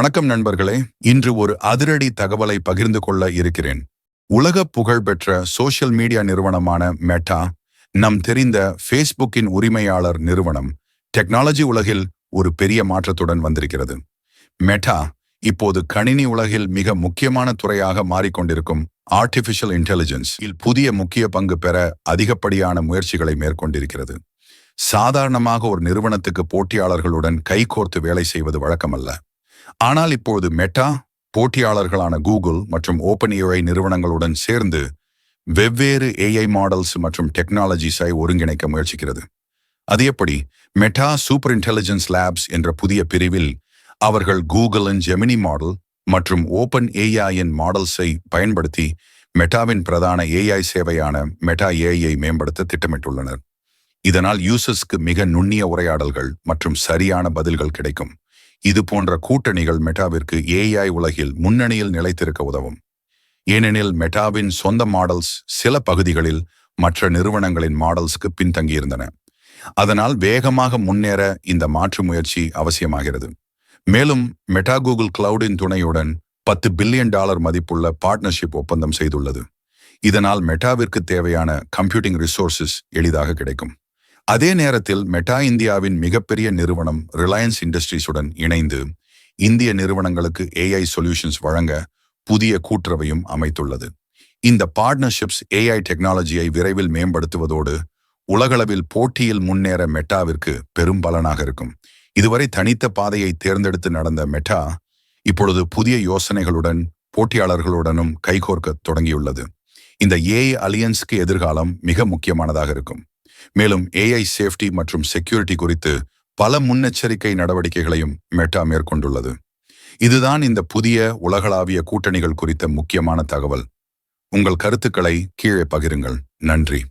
வணக்கம் நண்பர்களே இன்று ஒரு அதிரடி தகவலை பகிர்ந்து கொள்ள இருக்கிறேன். உலக புகழ்பெற்ற சோசியல் மீடியா நிறுவனமான மெட்டா நம் தெரிந்த ஃபேஸ்புக்கின் உரிமையாளர் நிறுவனம் டெக்னாலஜி உலகில் ஒரு பெரிய மாற்றத்துடன் வந்திருக்கிறது. மெட்டா இப்போது கணினி உலகில் மிக முக்கியமான துறையாக மாறிக்கொண்டிருக்கும் ஆர்டிஃபிஷியல் இன்டெலிஜென்ஸ் இல் புதிய முக்கிய பங்கு பெற அதிகப்படியான முயற்சிகளை மேற்கொண்டிருக்கிறது. சாதாரணமாக ஒரு நிறுவனத்துக்கு போட்டியாளர்களுடன் கைகோர்த்து வேலை செய்வது வழக்கமல்ல. ஆனால் இப்போது மெட்டா போட்டியாளர்களான கூகுள் மற்றும் ஓப்பன் ஏஐ நிறுவனங்களுடன் சேர்ந்து வெவ்வேறு ஏஐ மாடல்ஸ் மற்றும் டெக்னாலஜிஸை ஒருங்கிணைக்க முயற்சிக்கிறது. அது எப்படி? மெட்டா சூப்பர் இன்டெலிஜென்ஸ் லேப்ஸ் என்ற புதிய பிரிவில் அவர்கள் கூகுளின் ஜெமினி மாடல் மற்றும் ஓப்பன் ஏஐயின் மாடல்ஸை பயன்படுத்தி மெட்டாவின் பிரதான ஏஐ சேவையான மெட்டா ஏஐயை மேம்படுத்த திட்டமிட்டுள்ளனர். இதனால் யூசர்ஸ்க்கு மிக நுண்ணிய உரையாடல்கள் மற்றும் சரியான பதில்கள் கிடைக்கும். இது போன்ற கூட்டணிகள் மெட்டாவிற்கு ஏஐ உலகில் முன்னணியில் நிலைத்திருக்க உதவும். ஏனெனில் மெட்டாவின் சொந்த மாடல்ஸ் சில பகுதிகளில் மற்ற நிறுவனங்களின் மாடல்ஸ்க்கு பின்தங்கியிருந்தன. அதனால் வேகமாக முன்னேற இந்த மாற்று முயற்சி அவசியமாகிறது. மேலும் மெட்டா கூகுள் கிளவுடின் துணையுடன் பத்து பில்லியன் டாலர் மதிப்புள்ள பார்ட்னர்ஷிப் ஒப்பந்தம் செய்துள்ளது. இதனால் மெட்டாவிற்கு தேவையான கம்ப்யூட்டிங் ரிசோர்சஸ் எளிதாக கிடைக்கும். அதே நேரத்தில் மெட்டா இந்தியாவின் மிகப்பெரிய நிறுவனம் ரிலையன்ஸ் இண்டஸ்ட்ரீஸுடன் இணைந்து இந்திய நிறுவனங்களுக்கு ஏஐ சொல்யூஷன்ஸ் வழங்க புதிய கூட்டுறவையும் அமைத்துள்ளது. இந்த பார்ட்னர்ஷிப்ஸ் ஏஐ டெக்னாலஜியை விரைவில் மேம்படுத்துவதோடு உலகளவில் போட்டியில் முன்னேற மெட்டாவிற்கு பெரும் பலனாக இருக்கும். இதுவரை தனித்த பாதையை தேர்ந்தெடுத்து நடந்த மெட்டா இப்பொழுது புதிய யோசனைகளுடன் போட்டியாளர்களுடனும் கைகோர்க்க தொடங்கியுள்ளது. இந்த ஏஐ அலியன்ஸ்க்கு எதிர்காலம் மிக முக்கியமானதாக இருக்கும். மேலும் ஏஐ சேஃப்டி மற்றும் செக்யூரிட்டி குறித்து பல முன்னெச்சரிக்கை நடவடிக்கைகளையும் மெட்டா மேற்கொண்டுள்ளது. இதுதான் இந்த புதிய உலகளாவிய கூட்டணிகள் குறித்த முக்கியமான தகவல். உங்கள் கருத்துக்களை கீழே பகிருங்கள். நன்றி.